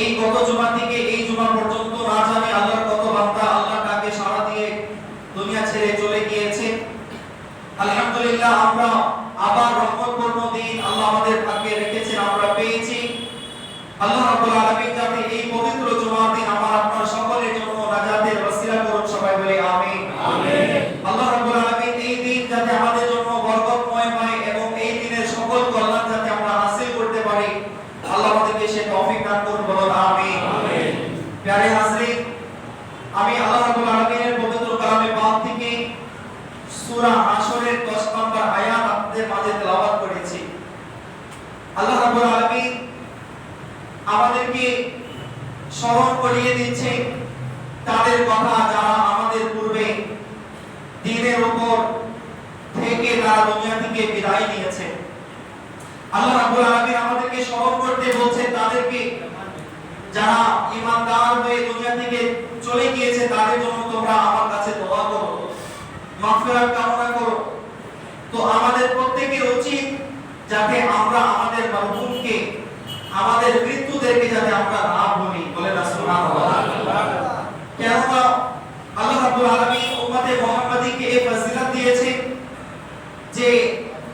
এই গত জুমা থেকে এই জুমা পর্যন্ত না জানি আল্লাহর কত বান্দা আল্লাহ তাকে সাড়া দিয়ে দুনিয়া ছেড়ে চলে গিয়েছে। আলহামদুলিল্লাহ, আমরা আবার রহমতপূর্ণ দিন, আল্লাহ আমাদের ভাগ্যে রেখেছেন আমরা পেয়েছি আল্লাহ রাব্বুল আলামিন যাতে এই পবিত্র জুমার দিন আমার আপনার সকলের জন্য নাজাতের ওসিলা করুন সবাই বলি আমিন আমিন আল্লাহ রাব্বুল আলামিন এই দিন যাতে আমাদের জন্য বরকতময় হয় এবং এই দিনের সকল কল্যাণ যাতে আমরা হাসিল করতে পারি আল্লাহ আমাদেরকে সে তৌফিক দান করুন বলুন আমিন আমিন প্যারে হাজরিন আমি আল্লাহ রাব্বুল আলামিনের পবিত্র কালামে পাক থেকে সূরা হাশরের 10 নম্বর আয়াত আপনাদের মাঝে তেলাওয়াত করেছি আল্লাহ রাব্বুল আলামিন আমাদেরকে স্মরণ করিয়ে দিচ্ছে তাদের কথা যারা আমাদের পূর্বে দিনের উপর থেকে তারা দুনিয়া থেকে বিদায় নিয়েছে। আল্লাহ রাব্বুল আলামিন আমাদেরকে স্মরণ করতে বলছেন, তাদেরকে যারা ঈমানদার হয়ে দুনিয়া থেকে চলে গিয়েছে, তাদের জন্য তোমরা আমার কাছে দোয়া করো, মাগফিরাত কামনা করো। তো আমাদের প্রত্যেকের উচিত যাতে আমরা আমাদের মরহুমকে আমাদের মৃত্যুদেরকে যাতে আমরা না বলে না সুবহানাল্লাহ। কেননা রাব্বুল উম্মতে মুহাম্মাদীকে এই ফজিলত দিয়েছে যে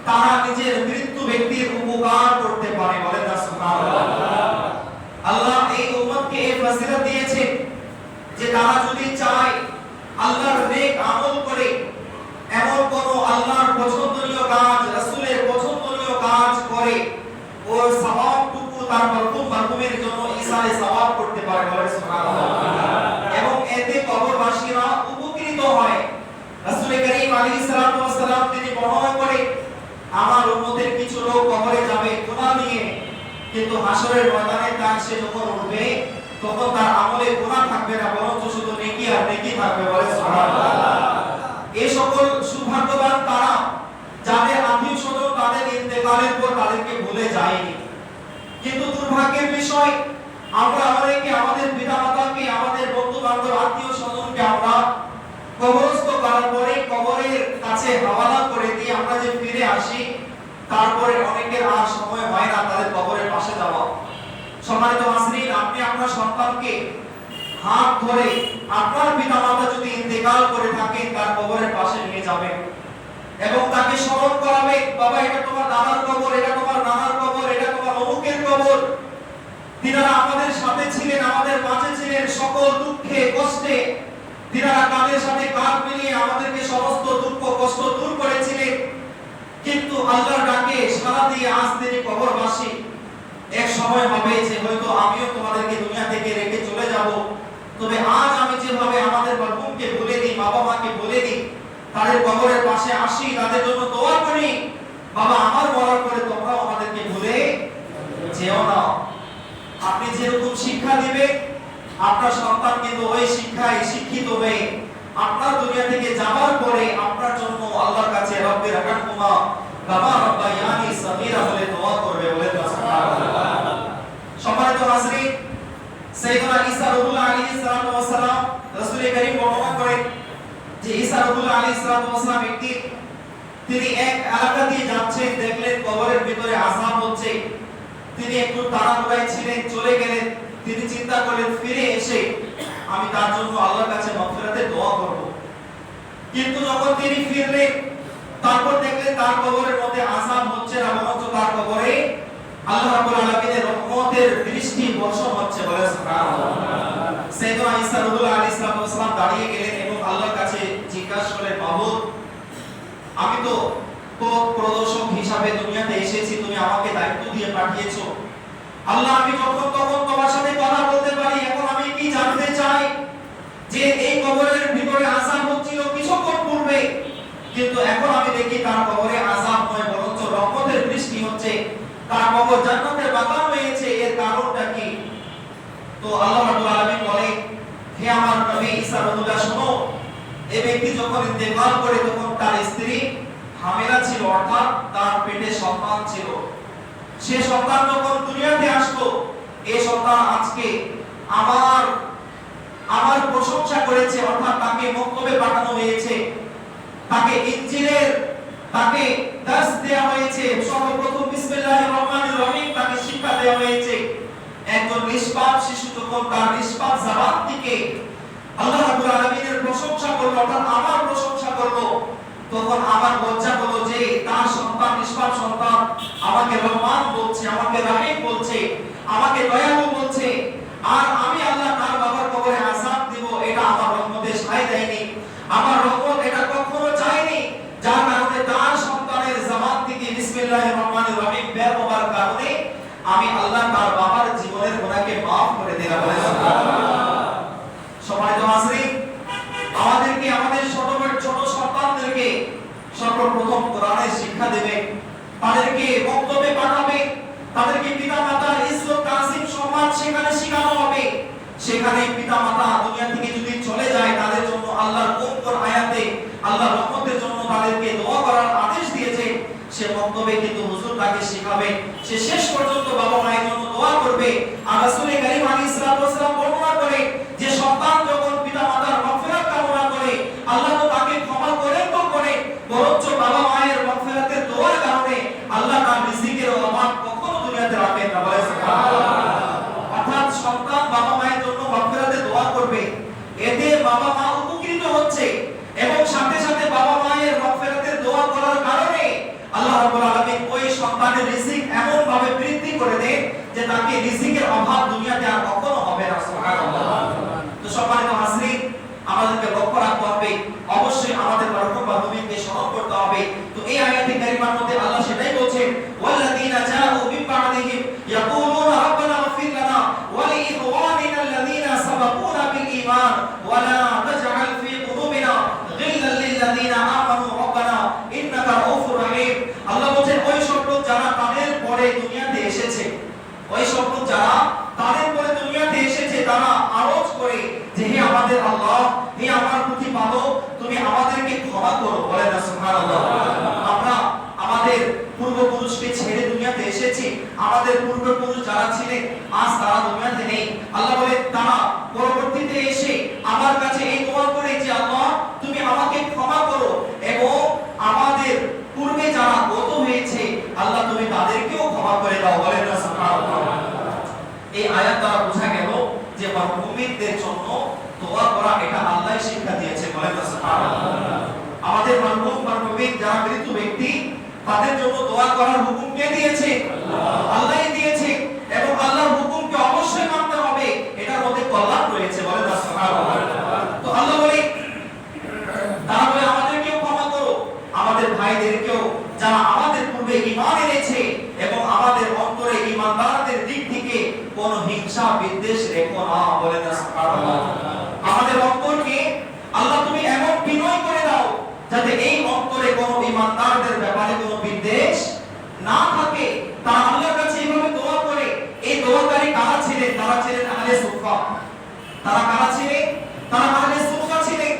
তারা নিজের মৃত্যু ব্যক্তির উপকার করতে পারে। বলে না সুবহানাল্লাহ। আল্লাহ এই উম্মতকে এই ফজিলত দিয়েছে যে তারা যদি চায় আল্লাহর নেক আমল করে, এমন কোন আল্লাহর পছন্দনীয় কাজ রাসূলের পছন্দনীয় কাজ করে ও সওয়াবটুকু তার মরহুম মরহুমের জন্য ইসালে সওয়াব করতে পারে বলে সুবহানাল্লাহ এবং এতে কবরবাসীরা উপকৃত হয় রাসূল করিম আলাইহিস সালাতু ওয়াস সালাম তিনি বর্ণনা করে আমার উম্মতের কিছু লোক কবরে যাবে গুনাহ নিয়ে কিন্তু হাসরের ময়দানে তার সে যখন উঠবে, তখন তার আমলে গুনাহ থাকবে না, বরঞ্চ শুধু নেকি আর নেকি থাকবে বলে সুবহানাল্লাহ। এই সকল সৌভাগ্যবান তারা, যাদের আত্মীয় স্বজন তাদের ইন্তেকালের পর তাদেরকে ভুলে যায়নি। কিন্তু দুর্ভাগ্যের বিষয়, আমরা আমাদেরকে, আমাদের পিতামাতাকে, আমাদের বন্ধু বান্ধব আত্মীয় স্বজনকে আমরা কবরস্থ করার পরে কবরের কাছে হাওয়ালা করে দিয়ে আমরা যে ফিরে আসি তারপরে অনেকের আর সময় হয় না তাদের কবরের পাশে যাওয়া। সম্মানিত মাসরিন আপনি আপনার সন্তানকে হাত ধরে আপনার পিতামাতা যদি ইন্তেকাল করে থাকেন, তার কবরের পাশে নিয়ে যাবেন এবং তাকে স্মরণ করাবে, বাবা, এটা তোমার দাদার কবর, এটা তোমার নানার কবর, এটা তোমার অমুকের কবর। তিনারা আমাদের সাথে ছিলেন, আমাদের মাঝে ছিলেন, সকল দুঃখে, কষ্টে। তিনারা কাঁধের সাথে কাঁধ মিলিয়ে আমাদেরকে সমস্ত দুঃখ, কষ্ট দূর করেছিলেন। কিন্তু আল্লাহর ডাকে সারা দিয়ে আজ তিনি কবরবাসী। এক সময় হবে যে হয়তো আমিও তোমাদেরকে দুনিয়া থেকে রেখে চলে যাব। তবে আজ আমি যেভাবে আমাদের মরহুমকে ভুলে দিই বাবা মাকে ভুলে দিই, তাদের কবরের পাশে আসি, তাদের জন্য দোয়া করি, বাবা, আমার মরার পরে তোমরাও আমাদেরকে ভুলে যেও না। আপনি যেরকম শিক্ষা দিবে আপনার সন্তান কিন্তু ওই শিক্ষায় শিক্ষিত হয়ে আপনার দুনিয়া থেকে যাবার পরে আপনার জন্য আল্লাহর কাছে রব্বির রাহমাতুমা কামা রব্বায়ানি সাগীরা বলে দোয়া করবে বলে সম্মানিত ঈসা করিম বর্ণনা যে ঈসা একদিন তিনি এক এলাকা দিয়ে যাচ্ছেন, দেখলেন কবরের ভিতরে আযাব হচ্ছে। তিনি একটু তাড়াহুড়ায় ছিলেন, চলে গেলেন। তিনি চিন্তা করলেন, ফিরে এসে আমি তার জন্য আল্লাহর কাছে মাগফিরাতের দোয়া করব। কিন্তু যখন তিনি ফিরলেন, তারপর দেখলেন তার কবরের মধ্যে আযাব হচ্ছে না, বরঞ্চ তার কবরে আল্লাহ রাব্বুল আলামিনের রহমতের বৃষ্টি, বর্ষণ হচ্ছে বলে সুবহানাল্লাহ। আলাইহিস সালাম দাঁড়িয়ে গেলেন এবং আল্লাহর কাছে জিজ্ঞাসা করলেন আমি তো পথ প্রদর্শক হিসাবে দুনিয়াতে এসেছি, তুমি আমাকে দায়িত্ব দিয়ে পাঠিয়েছো। আল্লাহ, আমি যখন তখন তোমার সাথে কথা বলতে পারি এখন আমি কি জানতে চাই যে এই কবরের ভিতরে আযাব হচ্ছিল কিছুক্ষণ পূর্বে। কিন্তু এখন আমি দেখি তার কবরে আযাব নয়, বরঞ্চ রহমতের বৃষ্টি হচ্ছে। তার কবর জান্নাতের বাগান হয়েছে এর কারণটা কি? তো আল্লাহ রাব্বুল আলামিন বলে, হে আমার নবী ঈসা রাদিয়াল্লাহু শোনো এই ব্যক্তি যখন ইন্তেকাল করে, তখন তার স্ত্রী হামেলা ছিল, অর্থাৎ তার পেটে সন্তান ছিল। সে সন্তান যখন দুনিয়াতে আসতো এই সন্তান আজকে আমার আমার প্রশংসা করেছে, অর্থাৎ তাকে মক্তবে পাঠানো হয়েছে। তাকে ইঞ্জিনের তাকে দাস দেওয়া হয়েছে। সর্বপ্রথম বিসমিল্লাহির রহমানির রহিম তাকে শিক্ষা দেওয়া হয়েছে। একজন নিষ্পাপ শিশু যখন তার নিষ্পাপ জবান থেকে আল্লাহ রাব্বুল আলামিনের প্রশংসা করল, অর্থাৎ আমার প্রশংসা করল, তখন আমার লজ্জা হলো যে তার সন্তান, নিষ্পাপ সন্তান আমাকে রহমান বলছে, আমাকে রাহিম বলছে, আমাকে দয়ালু বলছে। আর আমি আল্লাহ তার বাবার কবরে আযাব দেব এটা আমার রহমতে সায় দেয়নি আমার রহমত এটা কখনো চাইনি যার কারণে তার সন্তানের জবান থেকে বিসমিল্লাহির রহমানির রহিম বের হওয়ার কারণে আমি আল্লাহ তার বাবার জীবনের গুনাহকে maaf করে দিলাম বলে সম্মানিত হাজরিন আমাদেরকে আমাদের ছোট ছোট সন্তানদেরকে সর্বপ্রথম কোরআনের শিক্ষা দেবে তাদেরকে বক্তব্যে পাঠাবে তাদেরকে পিতা মাতার ইজ্জত তাজিম সম্মান সেখানে শেখানো হবে সেখানে পিতা মাতা দুনিয়া থেকে যদি চলে যায় তাদের জন্য আল্লাহর কোন কোন আয়াতে আল্লাহর রহমতের জন্য তাদেরকে দোয়া করার আদেশ দিয়েছে সে বক্তব্যে কিন্তু হুজুর তাকে শেখাবে সে শেষ পর্যন্ত বাবা মায়ের জন্য দোয়া করবে আর রাসূল করিম আলাইহিস সালাতু ওয়াসালাম বর্ণনা করে যে সন্তান যখন পিতা মাতার মাগফিরাত কামনা করে আল্লাহ তো তাকে ক্ষমা করেন তো করে বরঞ্চ বাবা মায়ের মাগফিরাতের দোয়ার কারণে আল্লাহ তার রিজিকের অভাব কখনো দুনিয়াতে রাখেন না বলে সুবহানাল্লাহ অর্থাৎ সন্তান বাবা মায়ের জন্য মাগফিরাতে দোয়া করবে এতে বাবা মা উপকৃত হচ্ছে এবং সাথে সাথে বাবা মায়ের মাগফিরাতের দোয়া করার কারণে আল্লাহ রাব্বুল আলামিন ওই সন্তানের রিজিক এমন ভাবে বৃদ্ধি করে দেন যে তাকে রিজিকের অভাব দুনিয়াতে আর কখনো হবে না, সুবহানাল্লাহ। তো সম্মানিত হাজরিন, আমাদেরকে লক্ষ্য রাখতে হবে, অবশ্যই আমাদের মরহুম বা নবীকে স্মরণ করতে হবে। তো এই আয়াতে কারিমার মধ্যে আল্লাহ সেটাই বলছেন, ওয়াল্লাযীনা জাউ মিন বা'দিহিম ইয়াকুলুনা রাব্বানা ইগফির লানা ওয়া লিইখওয়ানিনা আল্লাযীনা সাবাকুনা বিল ঈমান ওয়া লা তাজআল ফী কুলুবিনা গিল্লাল লিল্লাযীনা আমানু রাব্বানা ইন্নাকা রাউফুর রহিম আল্লাহ বলেন ওই সব লোক যারা তাদের পরে দুনিয়াতে এসেছে ওই সব লোক যারা তাদের পরে দুনিয়াতে এসেছে তারা আরজ করে যে হে আমাদের আল্লাহ হে আমার প্রতিপালক তুমি আমাদেরকে ক্ষমা করো বলে না সুবহানাল্লাহ আমরা আমাদের পূর্বপুরুষকে ছেড়ে দুনিয়াতে এসেছি আমাদের পূর্বপুরুষ যারা ছিলেন, আজ তারা দুনিয়াতে নেই। আল্লাহ বলে তারা পরবর্তীতে এসে আমার কাছে এই দোয়া করে যে, আল্লাহ, তুমি আমাকে ক্ষমা করো এবং আমাদের পূর্বে যারা গত হয়েছে, আল্লাহ তুমি তাদেরকেও ক্ষমা করে দাও। বলেন না, সুবহানাল্লাহ। এই আয়াত দ্বারা বোঝা গেল যে মুমিনদের জন্য দোয়া করা, এটা আল্লাহই শিক্ষা দিয়েছে। বলেন না, সুবহানাল্লাহ। আমাদের মরহুম বা মুমিন যারা মৃত ব্যক্তি তাদের জন্য দোয়া করার হুকুম কে দিয়েছে? আল্লাহই দিয়েছে এবং আল্লাহর হুকুমকে অবশ্যই মানতে হবে এটার মধ্যে কল্যাণ রয়েছে বলেন না সুবহানাল্লাহ তো আল্লাহ বলে তারা বলে আমাদেরকেও ক্ষমা করো আমাদের ভাইদেরকেও যারা আমাদের পূর্বে ঈমান এনেছে এবং আমাদের অন্তরে ঈমানদারদের দিক থেকে কোনো হিংসা বিদ্বেষ রেখো না বলে না সুবহানাল্লাহ আমাদের অন্তরকে আল্লাহ তুমি এমন বিনয় করে দাও যাতে এই অন্তরে কোনো ঈমানদারদের ব্যাপারে কোনো বিদ্বেষ না থাকে তারা আল্লাহর কাছে এইভাবে দোয়া করে এই দোয়াকারী কারা ছিলেন তারা ছিলেন আহলে সুফা তারা কারা ছিলেন তারা আহলে সুফা ছিলেন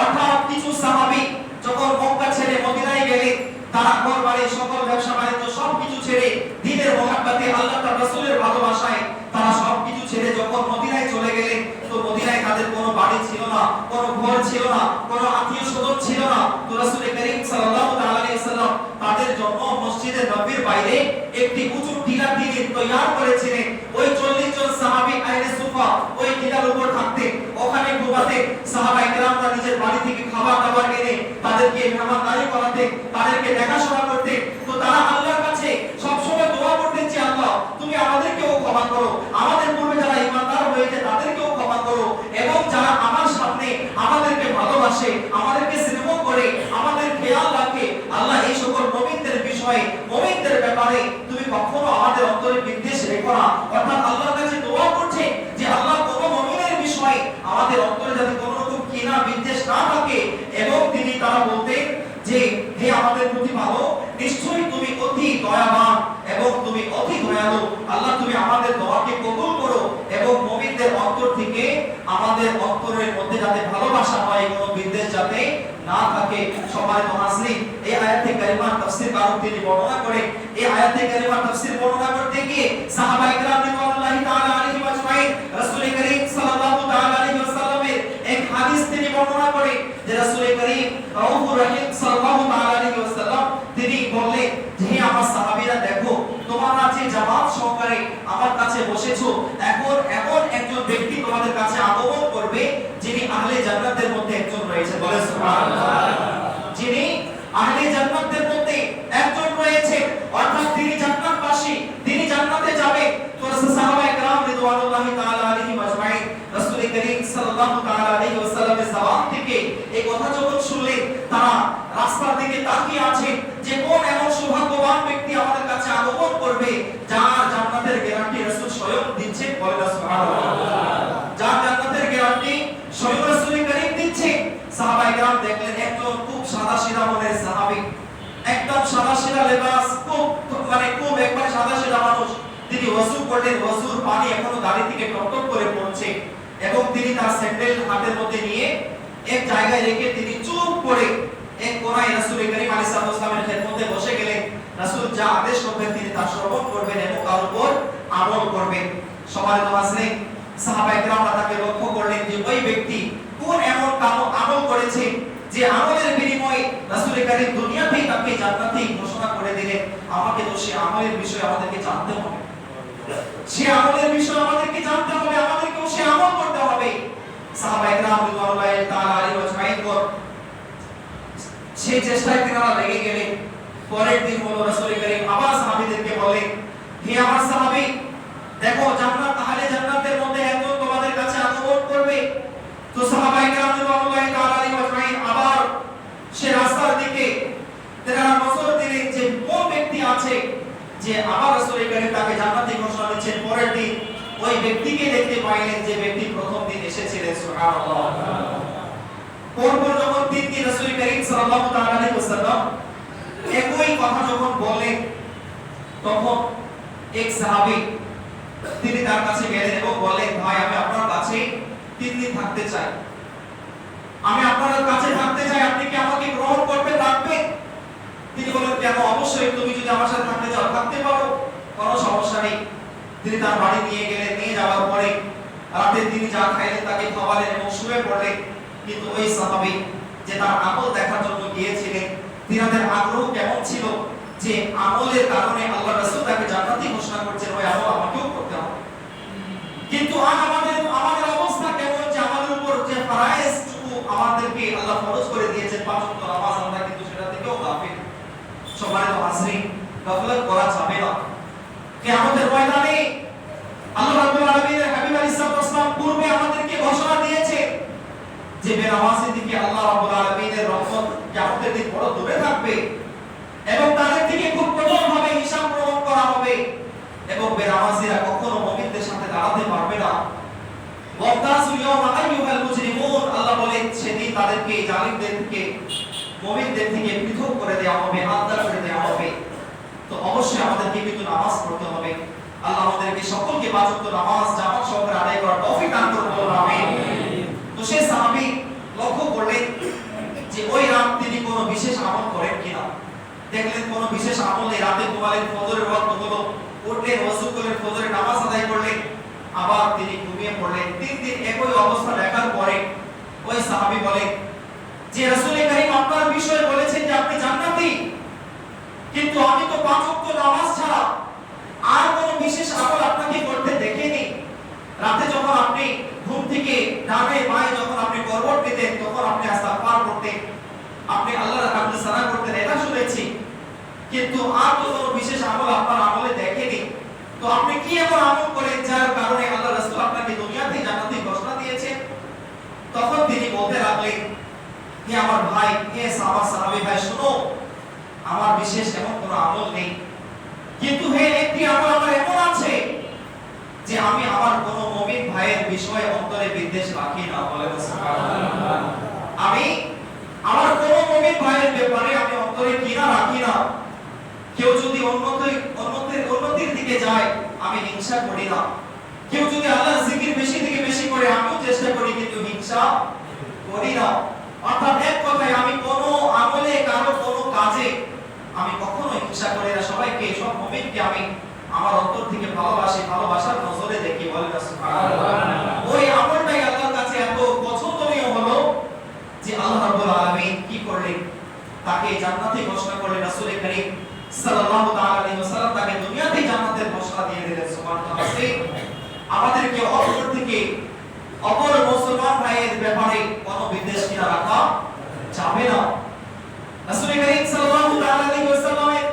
অর্থাৎ কিছু সাহাবী যখন মক্কা ছেড়ে মদিনায় গেলেন তারা ঘর বাড়ি সকল ব্যবসা বাণিজ্য সবকিছু ছেড়ে দিনের মহাব্বতে আল্লাহ তার রাসূলের ভালোবাসায় তারা সবকিছু ছেড়ে যখন মদিনায় চলে গেলেন তো মদিনায় তাদের কোনো বাড়ি ছিল না, কোনো ঘর ছিল না, কোনো আত্মীয় স্বজন ছিল না। তো রাসূল করিম সাল্লাল্লাহু আলাইহি সাল্লাম তাদের জন্য মসজিদে নববীর বাইরে একটি উঁচু টিলা তিনি তৈরি করেছিলেন। ওই 40 জন সাহাবী আহলে সুফা ওই টিলার উপর থাকতেন। ওখানে ঘুমাতেন। সাহাবা ইকরামরা নিজের বাড়ি থেকে খাবার দাবার এনে তাদেরকে মেহমানদারি করাতেন, তাদেরকে দেখাশোনা করতেন। তো তারা আল্লাহর কাছে সবসময় দোয়া করতেন যে, আল্লাহ, তুমি আমাদেরকেও ক্ষমা করো। আমাদের পূর্বে যারা ইমানদার এবং যারা আমার সামনে আমাদেরকে ভালোবাসে, আমাদেরকে স্নেহ করে, আমাদের খেয়াল রাখে, আল্লাহ এই সকল মুমিনদের বিষয়ে, মুমিনদের ব্যাপারে তুমি কখনো আমাদের অন্তরে বিদ্বেষ রেখো না। অর্থাৎ আল্লাহর কাছে দোয়া করছে যে আল্লাহ কোন মুমিনের বিষয়ে আমাদের অন্তরে যাতে কোনো রকম কিনা বিদ্বেষ না থাকে। এবং তিনি তারা বলতেন যে, হে আমাদের প্রতি ভালো নিশ্চয়ই তুমি অতি দয়াবান এবং তুমি অতি দয়ালু আল্লাহ তুমি আমাদের দোয়াকে কবুল করো এবং মুমিনদের অন্তরে অন্তর থেকে আমাদের অন্তরের মধ্যে যাতে ভালোবাসা হয়, কোনো বিদ্বেষ যাতে না থাকে, সম্মানিত হাজরিন এই আয়াতে কারিমার তাফসীর কারণ তিনি বর্ণনা করে, এই আয়াতে কারিমার তাফসীর বর্ণনা করতে গিয়ে সাহাবা ইকরাম রিদওয়ানুল্লাহি তাআলা আলাইহিম আজমাইন রাসূল করিম সাল্লাল্লাহু তাআলা আলাইহি ওয়াসাল্লামের এক হাদিস তিনি বর্ণনা করে যে রাসূল করিম রাউফুর রহিম সাল্লাল্লাহু তাআলা আলাইহি ওয়াসাল্লাম তিনি বললেন যে হে আমার সাহাবীরা দেখো তোমরা যে জবাব সহকারে আমার কাছে বসেছো। এখন এমন একজন ব্যক্তি তোমাদের কাছে আগমন করবে, যিনি আহলে জান্নাতের মধ্যে একজন রয়েছে। বলে সুবহানাল্লাহ। যিনি আহলে জান্নাতের মধ্যে একজন রয়েছে, অর্থাৎ তিনি জান্নাতবাসী, তিনি জান্নাতে যাবে। তো সাহাবা ইকরাম রিদওয়ানুল্লাহি তাআলা আলাইহিম আজমাইন রাসূল করিম সাল্লাল্লাহু তাআলা আলাইহি ওয়াসাল্লামের জবান থেকে এই কথা যখন শুনলেন, তারা রাস্তার দিকে তাকিয়ে আছেন যে কোন এমন সৌভাগ্য ব্যক্তি আমাদের কাছে আগমন করবে যার জান্নাতের গ্যারান্টি রাসূল স্বয়ং দিচ্ছেন বলে না সুবহানাল্লাহ যার জান্নাতের গ্যারান্টি স্বয়ং রাসূল করিম দিচ্ছে সাহাবায়ে کرام দেখলেন একজন খুব সাদা সিধা মনের সাহাবী একদম সাদা সিধা লেবাস খুব মানে খুব একবার সাদা সিধা মানুষ তিনি ওযু করলেন ওযুর পানি এখনো দাড়ি থেকে টপটপ করে পড়ছে এবং তিনি তার স্যান্ডেল হাতের মধ্যে নিয়ে এক জায়গায় রেখে তিনি চুপ করে এক কোনায় রাসূল করিম আলাইহিস সালামের খেদমতে বসে গেলেন। রাসূল যা আদেশ করবেন তিনি তা শ্রবণ করবেন এবং তার উপর আমল করবেন। সম্মানিত হাজরিন সাহাবায়ে কেরামরা তাকে লক্ষ্য করলেন যে ওই ব্যক্তি কোন এমন আমল করেছে যে আমলের বিনিময়ে রাসূল করিম দুনিয়াতেই তাকে জান্নাতি ঘোষণা করে দিলেন, আমাকে তো সে আমলের বিষয়ে আমাদেরকে জানতে হবে। সে আমলের বিষয়ে আমাদেরকে জানতে হবে, আমাদেরকেও সে আমল করতে হবে। সাহাবায়ে কেরাম রাদিয়াল্লাহু তাআলা আলাইহি ওয়াজমাইন কর সেই চেষ্টায় তেনারা লেগে গেলেন পরের দিন হলো রাসূল করিম, আবার সাহাবীদেরকে বলেন হে আমার সাহাবী, দেখো, জান্নাত, তাহলে জান্নাতের মধ্যে একজন তোমাদের কাছে আগমন করবে। তো সাহাবায়ে কেরাম রাদিয়াল্লাহু তাআলা আলাইহি ওয়াজমাইন আবার সে রাস্তার দিকে, তারা নজর দিলেন যে কোন ব্যক্তি আছে যে আবার রাসূল করিম তাকে জান্নাতি ঘোষণা দিচ্ছেন, পরের দিন ওই ব্যক্তিকে দেখতে পাইলেন যে ব্যক্তি প্রথম দিন এসেছিলেন, সুবহানাল্লাহ। পরপর যখন তিন দিন রাসূল করিম সাল্লাল্লাহু তাআলা আলাইহি ওয়াসাল্লাম একই কথা যখন বলে, তখন এক সাহাবী তিনি তার কাছে গেলেন এবং বললেন ভাই, আমি আপনার কাছে তিন দিন থাকতে চাই। আমি আপনার কাছে থাকতে চাই, আপনি কি আমাকে গ্রহণ করবেন, রাখবেন? তিনি বলেন, কেন? অবশ্যই, তুমি যদি আমার সাথে থাকতে চাও, থাকতে পারো, কোনো সমস্যা নেই। তিনি তার বাড়ি নিয়ে গেলেন, নিয়ে যাওয়ার পরে রাতে তিনি যা খাইলেন তাকে খাওয়ালেন এবং শুয়ে পড়লেন। কিন্তু ওই সাহাবী যে তার আমল দেখার জন্য গিয়েছিলেন। তিনাদের আগ্রহ কেমন ছিল যে আমলের কারণে আল্লাহ রাসূল তাকে জান্নাতি ঘোষণা করছেন, ওই আমল আমাকেও করতে হবে। কিন্তু আজ আমাদের আমাদের অবস্থা কেমন যে আমাদের উপর যে ফরায়েজ আমাদেরকে আল্লাহ ফরজ করে দিয়েছেন, পাঁচ ওয়াক্ত নামাজ, আমরা কিন্তু সেটা থেকেও গাফিল। সম্মানিত হাজরিন, গাফলত করা যাবে না। কিয়ামতের ময়দানে আল্লাহ রাব্বুল আলামিনের হাবিব আলাইহিস সালাম পূর্বে আমাদেরকে ঘোষণা দিয়েছে যে বেনামাজি দিকে আল্লাহ রাব্বুল আলামিনের রহমত কিয়ামতের দিন বড় দূরে থাকবে এবং তাদের থেকে খুব কঠোরভাবে হিসাব গ্রহণ করা হবে এবং বেনামাজিরা কখনো মুমিনদের সাথে দাঁড়াতে পারবে না। ওয়াদাসু ইয়াওমা আইয়ুহাল মুজরিমুন, আল্লাহ বলেন, সেদিন তাদেরকে জালিমদের থেকে মুমিনদের থেকে পৃথক করে দেওয়া হবে, আলাদা করে দেওয়া হবে। তো অবশ্যই আমাদেরকে কিন্তু নামাজ পড়তে হবে। আল্লাহ আমাদেরকে সকলকে পাঁচ নামাজ জামাত সহকারে আদায় করার তৌফিক দান করুন, আমিন। তো সে সাহাবী করলেন যে ওই রাত তিনি কোনো বিশেষ আমল করেন কিনা। দেখলেন কোনো বিশেষ আমল এই রাতে ঘুমালেন, ফজরের ওয়াক্ত হলো। উঠলেন ওযু করলেন ফজরের নামাজ আদায় করলেন। আবার তিনি ঘুমিয়ে পড়লেন। তিন দিন একই অবস্থা দেখার পরে ওই সাহাবী বলেন যে রাসূল করিম আপনার বিষয়ে বলেছেন যে আপনি জান্নাতি, কিন্তু আমি তো পাঁচ ওয়াক্ত নামাজ ছাড়া আর কোনো বিশেষ আমল আপনাকে করতে দেখিনি রাতে যখন আপনি ঘুম থেকে ডানে বাঁয়ে যখন আপনি করবট পেতেন তখন আপনি আস্তাগফার করতেন আপনি আল্লাহর হামদ সানা করতেন এটা শুনেছি কিন্তু আর কোনো বিশেষ আমল আপনার আমলে দেখেনি। তো আপনি কি এমন আমল করেন যার কারণে আল্লাহ রাসূল আপনাকে দুনিয়াতে জান্নাতি ঘোষণা দিয়েছেন তখন তিনি বলতে লাগলেন, হে আমার ভাই, হে সাহাবা সাহাবী ভাই, শুনো, আমার বিশেষ এমন কোনো আমল নেই। কিন্তু হে একটি আমল আমার এমন আছে যে আমি আমার কোন মুমিন ভাইয়ের বিষয়ে অন্তরে বিদ্বেষ রাখি না। বলে আমি আমার কোন মুমিন ভাইয়ের ব্যাপারে আমি অন্তরে কিনা রাখি না। কেউ যদি উন্নতির দিকে যায় আমি হিংসা করি না। কেউ যদি আল্লাহর জিকির বেশি থেকে বেশি করে আমিও চেষ্টা করি কিন্তু হিংসা করি না। অর্থাৎ এক কথায় আমি কোনো আমলে কারও কোনো কাজে আমি কখনো হিংসা করি না। সবাইকে সব মুমিনকে আমি আমার অন্তর থেকে ভালোবাসি ভালোবাসার নজরে দেখি বলে ওই আমলটাই আল্লাহর কাছে এত পছন্দনীয় হলো যে আল্লাহ রাব্বুল আলামিন কি করলেন? তাকে জান্নাতে ঘোষণা করলেন রাসূল করিম সাল্লাল্লাহু তাআলা আলাইহি ওয়াসাল্লাম তাকে দুনিয়াতে জান্নাতের ঘোষণা দিয়ে দিলেন, সুবহানাল্লাহ। সেই আমাদেরকে অপর থেকে অপর মুসলমান ভাইয়ের ব্যাপারে কোনো বিদ্বেষ কিনা রাখা যাবে না। রাসূল করিম সাল্লাল্লাহু তাআলা আলাইহি ওয়াসাল্লামের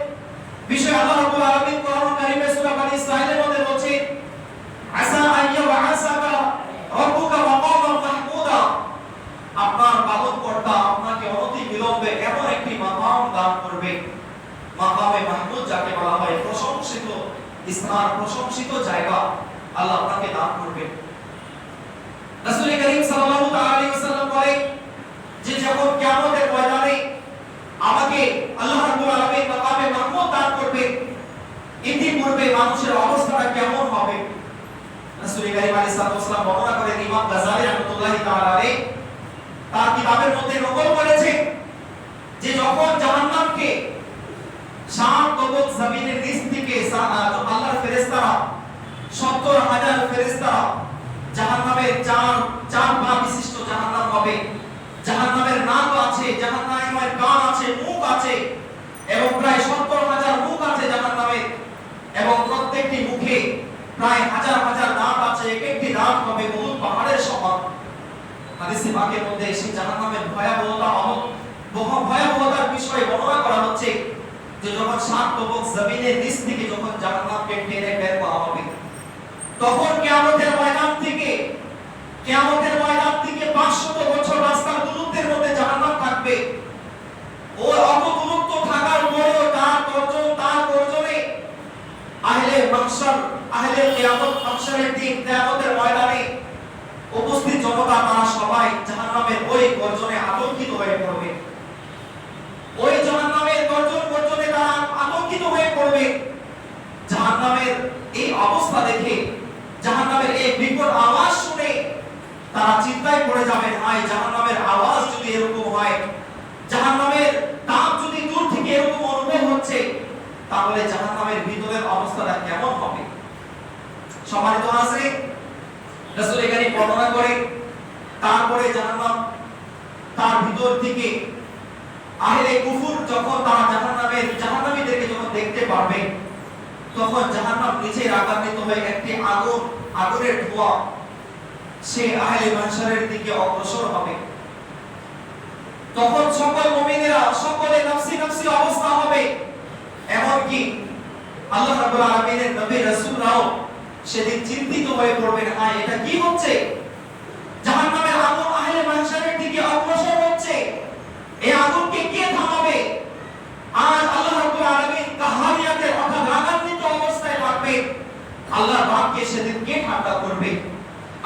বিষয়ে আল্লাহ রাব্বুল আলামিন কোরআন কারীমে সূরা বনী ইসরাঈলের মধ্যে বলছেন আসা আইয়া ওয়াসাকা রব্বুকা মাকামান মাহমুদা। আপনার পালন কর্তা আপনাকে অনতি বিলম্বে এমন একটি মাকাম দান করবে। মাকামে মাহমুদ যাকে বলা হয় প্রশংসিত স্থান প্রশংসিত জায়গা আল্লাহ আপনাকে দান করবে রাসূল করিম সাল্লাল্লাহু আলাইহি ওয়াসাল্লাম বলেন, যে যখন কিয়ামতের ময়দানে আমাকে আল্লাহ রাব্বুল আলামিন মাকামে মাহমুদ দান করবে ইতিপূর্বে মানুষের অবস্থাটা কেমন হবে? রাসূল করিম আলাইহিস সালাম বর্ণনা করেন, ইমাম গাজালি রাহমাতুল্লাহি তাআলা তার কিতাবের মধ্যে নকল করেছে যে যখন জাহান্নামকে সাত কবক জমিনের নিচ থেকে আল্লাহর ফেরেশতারা 70 হাজার ফেরেশতারা জাহান্নামের চার চার পা বিশিষ্ট জাহান্নাম হবে। জাহান্নামের নাক আছে, জাহান্নামের কান আছে, মুখ আছে, এবং প্রায় 70 হাজার মুখ আছে জাহান্নামের এবং প্রত্যেকটি মুখে প্রায় হাজার হাজার দাঁত আছে। এক একটি দাঁত হবে বহুত পাহাড়ের সমান। হাদিসে পাকের মধ্যে সেই জাহান্নামের ভয়াবহতা অহ- বহু ভয়াবহতার বিষয়ে বর্ণনা করা হচ্ছে। যে যখন সাত তবক জমিনের নিচ থেকে যখন জাহান্নামকে টেনে বের করা হবে, তখন কিয়ামতের ময়দান থেকে, কিয়ামতের ময়দান থেকে 500 বছর রাস্তার দূরত্বের মধ্যে জাহান্নাম থাকবে। ও অত দূরত্ব থাকার পরেও তার গর্জন তার গর্জনে আহলে মাহশার আহলে কিয়ামত মাহশারের দিন, কিয়ামতের ময়দানে উপস্থিত জনতা, তারা সবাই জাহান্নামের ওই গর্জনে আতঙ্কিত হয়ে পড়বে ওই জাহান্নামের গর্জন গর্জনে তারা আতঙ্কিত হয়ে পড়বে। জাহান্নামের এই অবস্থা দেখে, জাহান্নামের এই বিকট আওয়াজ শুনে তারা চিন্তায় পড়ে যাবেন, হায়, জাহান্নামের আওয়াজ যদি এরকম হয়, জাহান্নামের তাপ যদি দূর থেকে এরকম অনুভব হচ্ছে, তাহলে জাহান্নামের ভিতরের অবস্থাটা কেমন হবে? সম্মানিত হাজরিন রাসূল এখানে বর্ণনা করে, তারপরে জাহান্নাম তার ভিতর থেকে আহলে কুফুর যখন তারা জাহান্নামের জাহান্নামীদেরকে যখন দেখতে পারবে, তখন জাহান্নাম নিচে রাগান্বিত হয়ে একটি আগুন, আগুনের ধোঁয়া সে আহলে মাহশারের দিকে অগ্রসর হবে। তখন সকল মুমিনেরা সকলে নফসি নফসি অবস্থা হবে। এমনকি আল্লাহ রাব্বুল আলামিনের নবী রাসূলরাও সেদিন চিন্তিত হয়ে পড়বেন হ্যাঁ এটা কি হচ্ছে? জাহান্নামের আগুন আহলে মাহশারের দিকে অগ্রসর হচ্ছে। এই আগুনকে কে থামাবে? আজ আল্লাহ রাব্বুল আলামিন কাহারিয়াতের অর্থাৎ রাগান্বিত অবস্থায় থাকবে। আল্লাহ পাককে সেদিন কে ঠান্ডা করবে?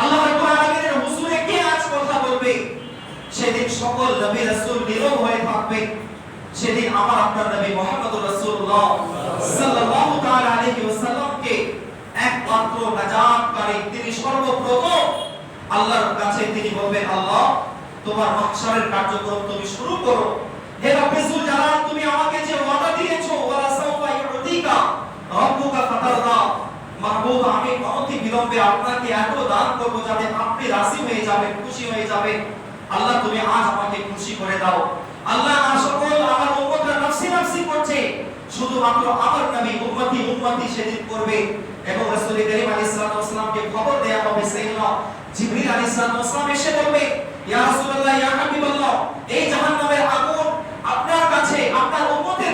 আল্লাহ রাব্বুল আলামিনের হুজুরে কে আজ কথা বলবে? সেদিন সকল নবী রাসূল নীরব হয়ে থাকবে। সেদিন আমার আপনার নবী মুহাম্মদুর রাসূলুল্লাহ সাল্লাল্লাহু তাআলা আলাইহি ওয়াসাল্লামকে একমাত্র নাজাতকারী, তিনি সর্বপ্রথম আল্লাহর কাছে তিনি বলবেন, আল্লাহ তোমার মাহশারের কার্যক্রম তুমি শুরু করো। হে রাব্বিসুল জালাল তুমি আমাকে যে ওয়াদা দিয়েছ, ওয়ালা সাউফা ইউতিকা রব্বুকা ফাতারদা। মাহবুব, আমি অনতি বিলম্বে আপনাকে এত দান করব যাতে আপনি রাজি হয়ে যাবেন, খুশি হয়ে যাবেন। আল্লাহ, তুমি আজ আমাকে খুশি করে দাও। আল্লাহ, আর সকল আমার উম্মতরা নফসি নফসি করছে। শুধুমাত্র আমার নবী, উম্মতি উম্মতি সেদিন করবে। এবং রাসূল করিম আলাইহিস সালাতু খবর দেয়া হবে সাইয়েদনা জিবরিল আলাইহিস ওয়াসালাম এসে বলবে ইয়া রাসূলুল্লাহ ইয়া হাবিবাল্লাহ এই জাহান্নামের আগুন আপনার কাছে আপনার উম্মতের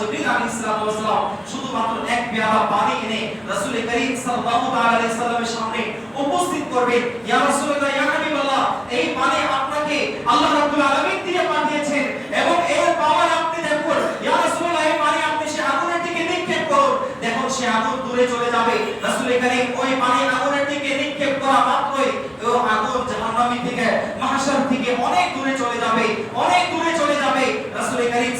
জিবরিল আলাইহিস সালাম শুধুমাত্র এক পেয়ালা পানি এনে রাসূল করিম সাল্লাল্লাহু তাআলা আলাইহি সাল্লামের সামনে উপস্থিত করবে। ইয়া রাসূলুল্লাহ, ইয়া হাবিবাল্লাহ, এই পানি আপনাকে আল্লাহ রাব্বুল আলামিন দিয়ে পাঠিয়েছেন এবং এর পাওয়ার আপনি দেখুন। ইয়া রাসূলুল্লাহ, এই পানি আপনি সে আগুনের দিকে নিক্ষেপ করুন। দেখুন, সে আগুন দূরে চলে যাবে। রাসূল করিম ওই পানি আগুনের দিকে নিক্ষেপ করা মাত্রই ও আগুন জাহান্নামী থেকে মাহশার থেকে অনেক দূরে চলে যাবে। অনেক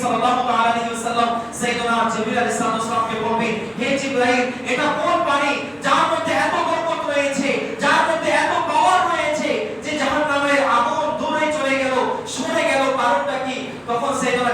সাল্লাল্লাহু আলাইহি ওয়াসাল্লাম সাইয়েদনা জিবরিল আলাইহিস সালামকে বলবেন, হে জিবরাইল, এটা কোন পানি যার মধ্যে এত বরকত রয়েছে, যার মধ্যে এত পাওয়ার রয়েছে যে জাহান্নামের আগুন দূরে চলে গেল, শুনে গেল কারণটা কি? তখন সাইয়েদনা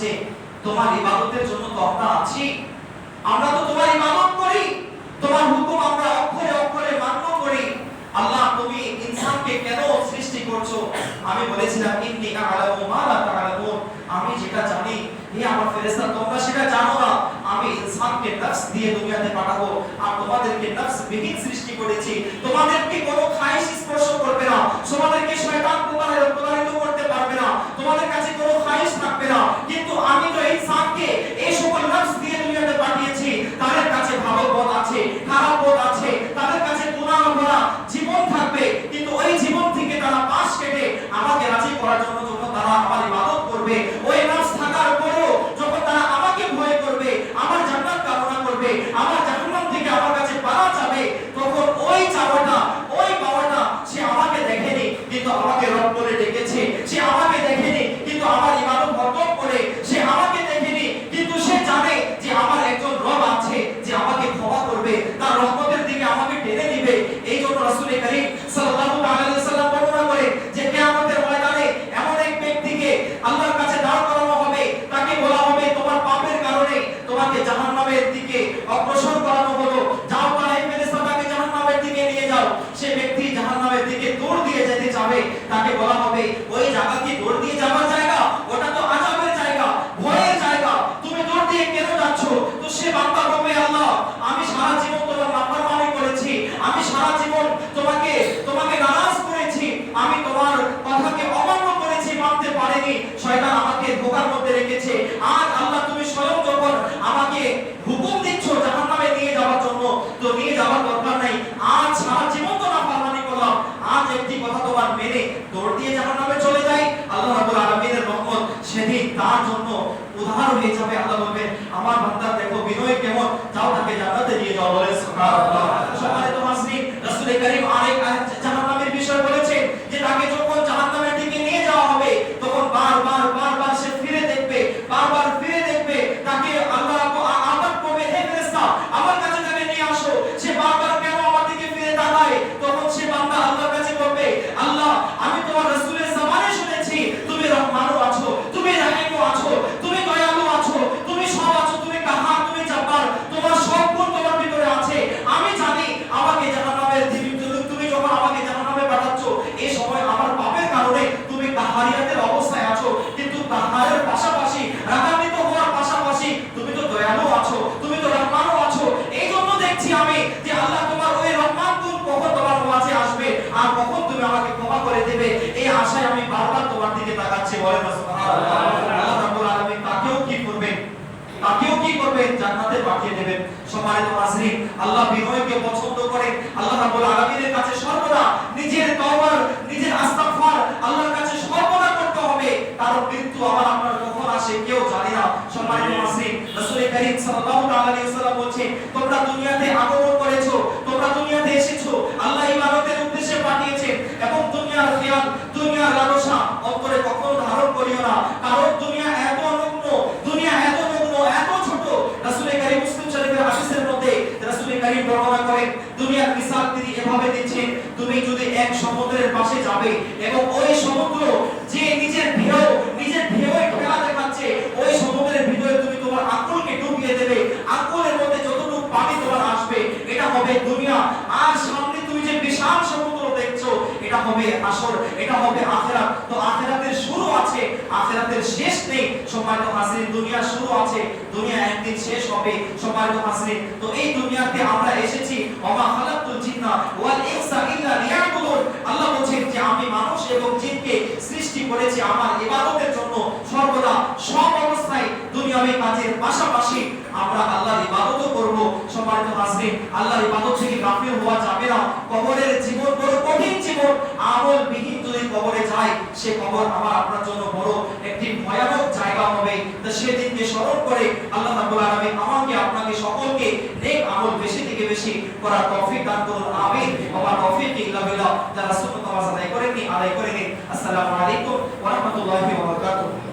হচ্ছে, তোমার ইবাদতের জন্য তো আমরা আছি। আমরা তো তোমার ইবাদত করি। তোমার হুকুম আমরা অক্ষরে অক্ষরে মান্য করি। আল্লাহ, তুমি ইনসানকে কেন সৃষ্টি করছ? আমি বলেছিলাম, ইন্নি আলামু মা লা তাআলামুন আমি যেটা জানি, হে আমার ফেরেশতা, তোমরা সেটা জানো না। আমি ইনসানকে নফস দিয়ে দুনিয়াতে পাঠাবো। আর তোমাদেরকে নফস বিহীন সৃষ্টি করেছি। তোমাদেরকে কোনো খাইশ স্পর্শ করবে না? তোমাদেরকে জান্নাতে পাঠিয়ে দেবেন। সম্মানিত আল্লাহ বিনয়কে পছন্দ করেন আল্লাহ রাব্বুল আলামিনের কাছে সর্বদা নিজের নিজের আস্তাগফার আল্লাহর কাছে সর্বদা করতে হবে। মৃত্যু আমার আপনার কখন আসে কেউ জানে না। সম্মানিত রাসূল সাল্লাল্লাহু আলাইহি তোমরা দুনিয়াতে আগমন করেছ, তোমরা দুনিয়াতে এসেছ। আল্লাহ ইবাদতের উদ্দেশ্যে পাঠিয়েছেন এবং দুনিয়ার খেয়াল, দুনিয়ার লালসা কখনো ধারণ করিও না। কারণ দুনিয়া এত অনন্য দুনিয়া এত নগ্ন এত ছোট রাসূল করিম মুসলিম শরীফের হাদিসের মধ্যে রাসূল করিম করেন দুনিয়ার মিসাল তিনি এভাবে দিচ্ছেন তুমি যদি এক সমুদ্রের পাশে যাবে এবং ওই সমুদ্র যে নিজের ঢেউ, নিজের ঢেউয়ে খেলা দেখাচ্ছে, ওই সমুদ্রের ভিতরে তুমি তোমার আঙ্গুলকে ডুবিয়ে দেবে। আঙ্গুলের মধ্যে যতটুকু পানি তোমার আসবে, এটা হবে দুনিয়া। আর সামনে তুমি যে বিশাল এটা হবে আসর এটা হবে আখেরাত। তো আখেরাতের শুরু আছে, আখেরাতের শেষ নেই। সম্মানিত হাসিন দুনিয়া শুরু আছে, দুনিয়া একদিন শেষ হবে, সম্মানিত হাসিন তো এই দুনিয়াতে আমরা এসেছি, ওমা খালাকতুল জিন্না ওয়াল ইনসা ইল্লা লিয়াবুদুন। আল্লাহ বলেন যে আমি মানুষ এবং সৃষ্টি করেছি আমার ইবাদতের জন্য সর্বদা সব অবস্থায় দুনিয়াবী কাজের পাশাপাশি আমরা আল্লাহর ইবাদতও করব। সম্মানিত হাসিন আল্লাহর ইবাদত থেকে গাফিল হওয়া যাবে না। কবরের জীবন বড় কঠিন জীবন। আমল বিহীন যদি কবরে যায় সে কবর আমার আপনার জন্য বড় একটি ভয়ানক জায়গা হবে। তো সেদিনকে স্মরণ করে আল্লাহ রাব্বুল আলামিন আমাকে, আপনাকে সকলকে নেক আমল বেশি বেশি করার তৌফিক দান করুন, আমিন। ওয়া তৌফিক ইল্লা বিল্লাহ। যারা সুন্নাত নামাজ আদায় করেননি, আদায় করে নিন আসসালামু আলাইকুম ওয়া রাহমাতুল্লাহি ওয়া বারাকাতুহু।